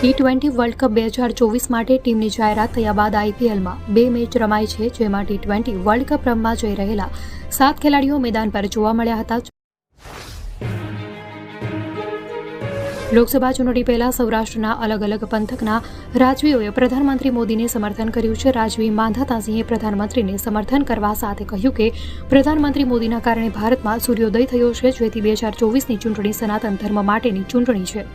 T twenty world cup બે હજાર ચોવીસ માટે ટીમની જાહેરાત થયા બાદ આઈપીએલમાં બે મેચ રમાઈ છે, જેમાં ટી ટ્વેન્ટી વર્લ્ડ કપ રમવા જઈ રહેલા સાત ખેલાડીઓ મેદાન પર જોવા મળ્યા હતા. લોકસભા ચૂંટણી પહેલા સૌરાષ્ટ્રના અલગ અલગ પંથકના રાજવીઓએ પ્રધાનમંત્રી મોદીને સમર્થન કર્યું છે. રાજવી માંધાતાસિંહે પ્રધાનમંત્રીને સમર્થન કરવા સાથે કહ્યું કે, પ્રધાનમંત્રી મોદીના કારણે ભારતમાં સૂર્યોદય થયો છે, જેથી બે હજાર ચોવીસની ચૂંટણી સનાતન ધર્મ માટેની ચૂંટણી છે.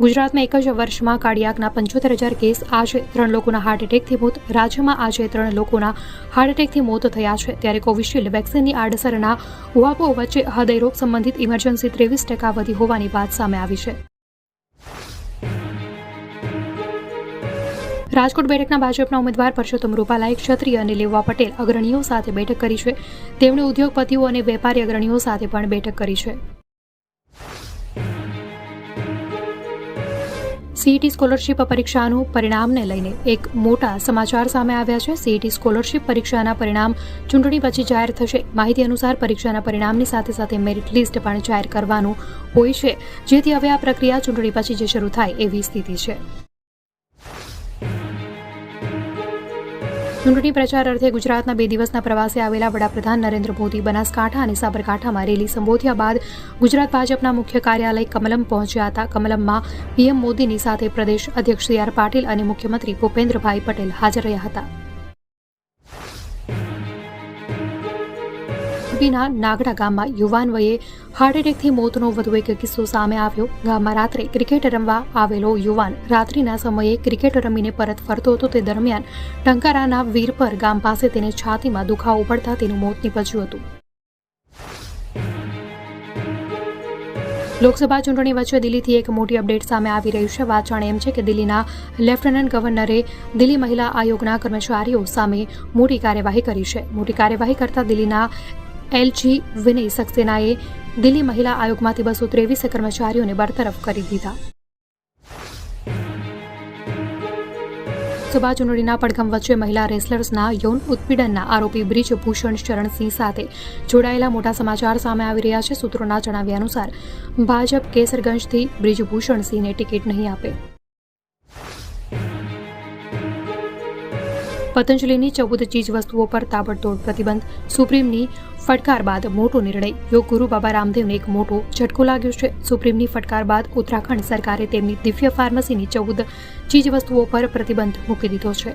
ગુજરાતમાં એક જ વર્ષમાં કાર્ડિયાકના પંચોતેર હજાર કેસ, આજે ત્રણ લોકોના હાર્ટ એટેકથી મોત, રાજ્યમાં આજે ત્રણ લોકોના હાર્ટ એટેકથી મોત થયા છે. ત્યારે કોવિશિલ્ડ વેક્સિનની આડઅસરના ઉહાપો વચ્ચે હૃદયરોગ સંબંધિત ઇમરજન્સી ત્રેવીસ ટકા વધી હોવાની વાત સામે આવી છે. રાજકોટ બેઠકના ભાજપના ઉમેદવાર પરસોત્તમ રૂપાલાએ ક્ષત્રિય અને લેવા પટેલ અગ્રણીઓ સાથે બેઠક કરી છે. તેમણે ઉદ્યોગપતિઓ અને વેપારી અગ્રણીઓ સાથે પણ બેઠક કરી છે. સીઈટી સ્કોલરશિપ પરીક્ષાનું પરિણામને લઈને એક મોટા સમાચાર સામે આવ્યા છે. સીઈટી સ્કોલરશિપ પરીક્ષાના પરિણામ ચૂંટણી પછી જાહેર થશે. માહિતી અનુસાર પરીક્ષાના પરિણામની સાથે સાથે મેરિટ લિસ્ટ પણ જાહેર કરવાનું હોય છે. જેથી હવે આ પ્રક્રિયા ચૂંટણી પછી જે શરૂ થાય એવી સ્થિતિ છે. ચૂંટણી પ્રચાર અર્થે ગુજરાતના બે દિવસના પ્રવાસે આવેલા વડાપ્રધાન નરેન્દ્ર મોદી બનાસકાંઠા અને સાબરકાંઠામાં રેલી સંબોધ્યા બાદ ગુજરાત ભાજપના મુખ્ય કાર્યાલય કમલમ પહોંચ્યા હતા. કમલમમાં પીએમ મોદીની સાથે પ્રદેશ અધ્યક્ષ સી આર પાટીલ અને મુખ્યમંત્રી ભૂપેન્દ્રભાઈ પટેલ હાજર રહ્યા હતા. મોરબીના નાગડા ગામમાં યુવાન વયે હાર્ટ એટેકથી મોતનો વધુ એક કિસ્સો સામે આવ્યો. ગામમાં રાત્રે ક્રિકેટ રમવા આવેલો યુવાન રાત્રિના સમયે ક્રિકેટ રમીને પરત ફરતો હતો. તે દરમિયાન ટંકારાના વીરપર ગામ પાસે તેને છાતીમાં દુખાવો પડતા તેનું મોત નીપજ્યું હતું. લોકસભા ચૂંટણી વચ્ચે દિલ્હીથી એક મોટી અપડેટ સામે આવી રહી છે. વાંચાણ એમ છે કે દિલ્હીના લેફ્ટનન્ટ ગવર્નરે દિલ્હી મહિલા આયોગના કર્મચારીઓ સામે મોટી કાર્યવાહી કરી છે. મોટી કાર્યવાહી કરતા દિલ્હીના એલજી વિનય સક્સેનાએ દિલ્હી મહિલા આયોગમાંથી બસો ત્રેવીસ કર્મચારીઓને બરતરફ કરી દીધા. લોકસભા ચૂંટણીના પડઘમ વચ્ચે મહિલા રેસલર્સના યૌન ઉત્પીડનના આરોપી બ્રિજભૂષણ શરણસિંહ સાથે જોડાયેલા મોટા સમાચાર સામે આવી રહ્યા છે. સૂત્રોના જણાવ્યા અનુસાર, ભાજપ કેસરગંજથી બ્રિજભૂષણસિંહને ટિકિટ નહીં આપે. પતંજલિની ચૌદ ચીજ વસ્તુઓ પર તાબડતોડ પ્રતિબંધ. સુપ્રીમની ફટકાર બાદ મોટો નિર્ણય. યોગ ગુરુ બાબા રામદેવને એક મોટો ઝટકો લાગ્યો છે. સુપ્રીમની ફટકાર બાદ ઉત્તરાખંડ સરકારે તેમની દિવ્ય ફાર્મસીની ચૌદ ચીજ વસ્તુઓ પર પ્રતિબંધ મૂકી દીધો છે.